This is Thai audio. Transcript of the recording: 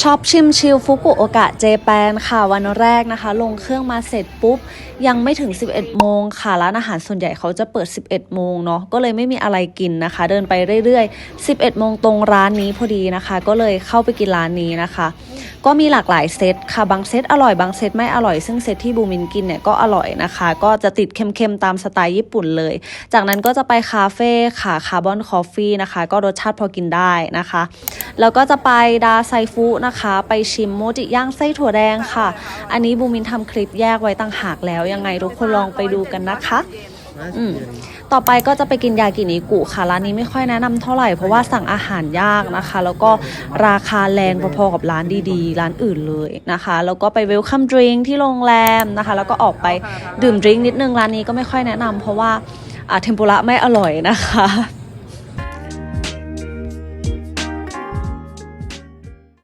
ช็อปชิมชิลฟุกุโอกะเจแปนค่ะวันแรกนะคะ ลงเครื่องมาเสร็จปุ๊บ ยังไม่ถึง 11 โมงค่ะ ร้านอาหารส่วนใหญ่เขาจะเปิด 11 โมงเนาะก็เลยไม่มีอะไรกินนะคะ เดินไปเรื่อยๆ 11 โมงตรงร้านนี้พอดีนะคะ ก็เลยเข้าไปกินร้านนี้นะคะ ก็มีหลากหลายเซตค่ะ บางเซตอร่อยบางเซตไม่อร่อย ซึ่งเซตที่บูมินกินเนี่ยก็อร่อยนะคะ ก็จะติดเค็มๆตามสไตล์ญี่ปุ่นเลย จากนั้นก็จะไปคาเฟ่ค่ะคาร์บอนคอฟฟี่นะคะ ก็รสชาติพอกินได้นะคะ แล้วก็จะไปดาไซฟุนะคะ ไปชิมโมจิย่างไส้ถั่วแดงค่ะ อันนี้บูมินทำคลิปแยกไว้ต่างหากแล้วยังไงทุกคนลองไปดูกันนะคะ อืม ต่อไปก็จะไปกินยากินิกุค่ะร้านนี้ไม่ค่อยแนะนำเท่าไหร่เพราะว่าสั่งอาหารยากนะคะ แล้วก็ราคาแรงพอๆกับร้านดีๆ ร้านอื่นเลยนะคะ แล้วก็ไปเวลคัมดริงที่โรงแรมนะคะ แล้วก็ออกไปดื่มดริงนิดนึงร้านนี้ก็ไม่ค่อยแนะนำเพราะว่าอ่าเทมปุระไม่อร่อยนะคะ